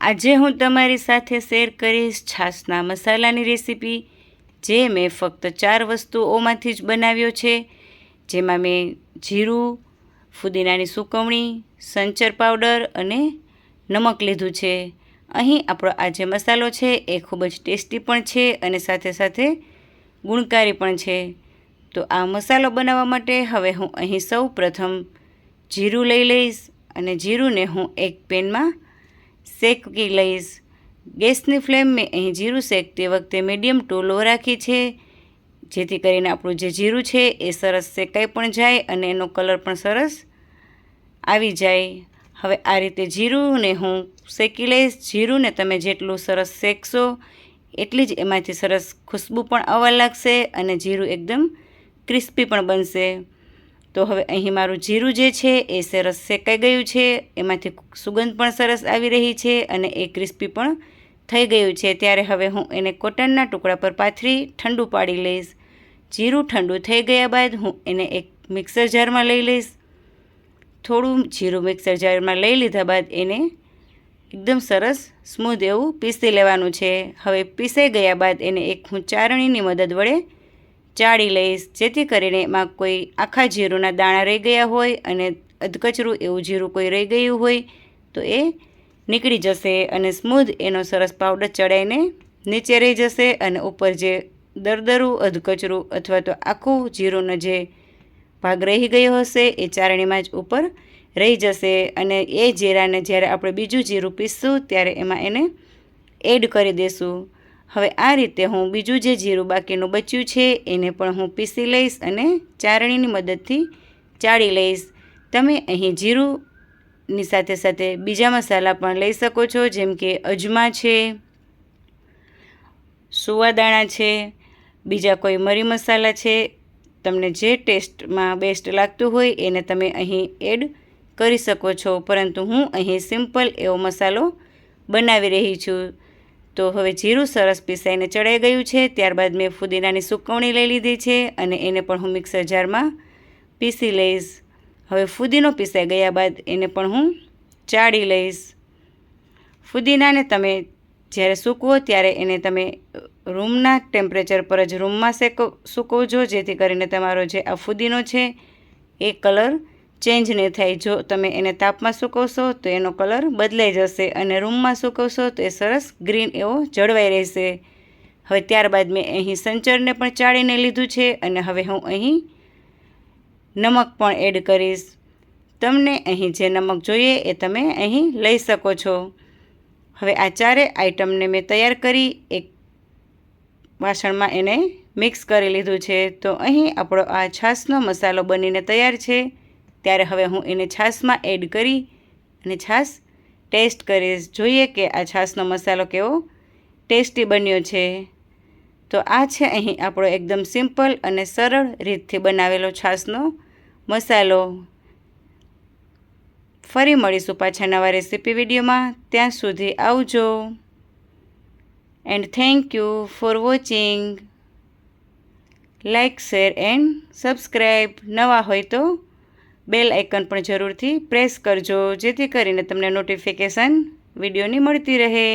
આજે હું તમારી સાથે શેર કરીશ છાશના મસાલાની રેસીપી, જે મેં ફક્ત ચાર વસ્તુઓમાંથી જ બનાવ્યો છે. જેમાં મેં જીરું, ફુદીનાની સુકવણી, સંચર પાવડર અને નમક લીધું છે. અહીં આપણો આ જે મસાલો છે એ ખૂબ જ ટેસ્ટી પણ છે અને સાથે સાથે ગુણકારી પણ છે. તો આ મસાલો બનાવવા માટે હવે હું અહીં સૌ પ્રથમ જીરું લઈ લઈશ અને જીરુંને હું એક પેનમાં શેકી લઈશ ગેસની ફ્લેમ મેં અહીં જીરું શેકતી વખતે મીડિયમ ટુ લો રાખી છે. જેથી કરીને આપણું જે જીરું છે એ સરસ શેકાઈ પણ જાય અને એનો કલર પણ સરસ આવી જાય. હવે આ રીતે જીરુંને હું શેકી લઈશ. જીરુંને તમે જેટલું સરસ શેકશો એટલી જ એમાંથી સરસ ખુશ્બુ પણ આવવા લાગશે અને જીરું એકદમ ક્રિસ્પી પણ બનશે. તો હવે અહીં મારું જીરું જે છે એ સરસ શેકાઈ ગયું છે. એમાંથી સુગંધ પણ સરસ આવી રહી છે અને એ ક્રિસ્પી પણ થઈ ગયું છે. ત્યારે હવે હું એને કોટનના ટુકડા પર પાથરી ઠંડુ પાડી લઈશ. જીરું ઠંડુ થઈ ગયા બાદ હું એને એક મિક્સર જારમાં લઈ લઈશ. થોડું જીરું મિક્સર જારમાં લઈ લીધા બાદ એને એકદમ સરસ સ્મૂધ એવું પીસી લેવાનું છે. હવે પીસાઈ ગયા બાદ એને એક હું ચારણીની મદદ વડે ચાળી લઈશ જેથી કરીને એમાં કોઈ આખા જીરુંના દાણા રહી ગયા હોય અને અધકચરું એવું જીરું કોઈ રહી ગયું હોય, તો એ નીકળી જશે અને સ્મૂધ એનો સરસ પાવડર ચડાઈને નીચે રહી જશે અને ઉપર જે દરદરું, અધકચરું અથવા તો આખું જીરુંનો જે ભાગ રહી ગયો હશે, એ ચારણીમાં જ ઉપર રહી જશે અને એ જીરાને જ્યારે આપણે બીજું જીરું પીસશું, ત્યારે એમાં એને એડ કરી દઈશું હવે આ રીતે હું બીજું જે જીરું બાકીનું બચ્યું છે, એને પણ હું પીસી લઈશ અને ચારણીની મદદથી ચાળી લઈશ. તમે અહીં જીરુંની સાથે સાથે બીજા મસાલા પણ લઈ શકો છો, જેમ કે અજમા છે, સુવાદાણા છે, બીજા કોઈ મરી મસાલા છે. તમને જે ટેસ્ટમાં બેસ્ટ લાગતું હોય એને તમે અહીં એડ કરી શકો છો. પરંતુ હું અહીં સિમ્પલ એવો મસાલો બનાવી રહી છું. તો હવે જીરું સરસ પીસાઈને ચડાઈ ગયું છે. ત્યારબાદ મેં ફુદીનાની સુકવણી લઈ લીધી છે અને એને પણ હું મિક્સર જારમાં પીસી લઈશ. હવે ફુદીનો પીસાઈ ગયા બાદ એને પણ હું ચાળી લઈશ. ફુદીનાને તમે જ્યારે સૂકવો ત્યારે એને તમે રૂમના ટેમ્પરેચર પર જ રૂમમાં શેકો સૂકવજો. જેથી કરીને તમારો જે આ ફુદીનો છે એ કલર ચેન્જ નહીં થાય. જો તમે એને તાપમાં સૂકવશો, તો એનો કલર બદલાઈ જશે અને રૂમમાં સૂકવશો, તો એ સરસ ગ્રીન એવો જળવાઈ રહેશે. હવે ત્યારબાદ મેં અહીં સંચરને પણ ચાળીને લીધું છે અને હવે હું અહીં નમક પણ એડ કરીશ. તમને અહીં જે નમક જોઈએ એ તમે અહીં લઈ શકો છો. હવે આ ચારે આઈટમને મેં તૈયાર કરી, એક વાસણમાં એને મિક્સ કરી લીધું છે. તો અહીં આપણો આ છાશનો મસાલો બનીને તૈયાર છે. ત્યારે હવે હું એને છાશમાં એડ કરી અને છાશ ટેસ્ટ કરીશ. જોઈએ કે આ છાશનો મસાલો કેવો ટેસ્ટી બન્યો છે. તો આ છે અહીં આપણો એકદમ સિમ્પલ અને સરળ રીતથી બનાવેલો છાશનો મસાલો. ફરી મળીશું પાછા નવા રેસીપી વિડીયોમાં. ત્યાં સુધી આવજો. And thank you for watching like share and subscribe નવા હોય તો બેલ આઇકન પણ જરૂરથી પ્રેસ કરજો જેથી કરીને તમને નોટિફિકેશન વિડીયોની મળતી રહે.